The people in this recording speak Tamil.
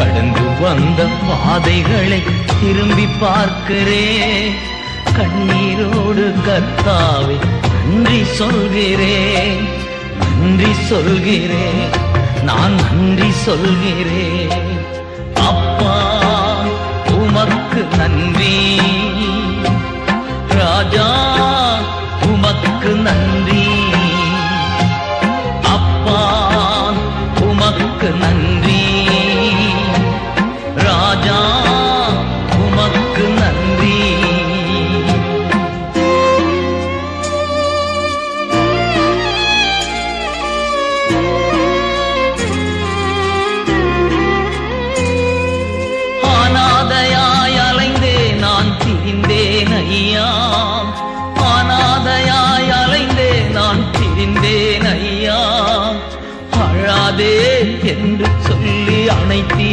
கடந்து வந்த பாதைகளை திரும்பி பார்க்கிறே. கண்ணீரோடு கத்தாவே நன்றி சொல்கிறேன் நன்றி சொல்கிறேன் நான் நன்றி சொல்கிறேன் அப்பா உமக்கு நன்றி. ராஜா உமக்கு நன்றி. அப்பா உமக்கு நன்றி. அழாதே என்று சொல்லி அணைத்தி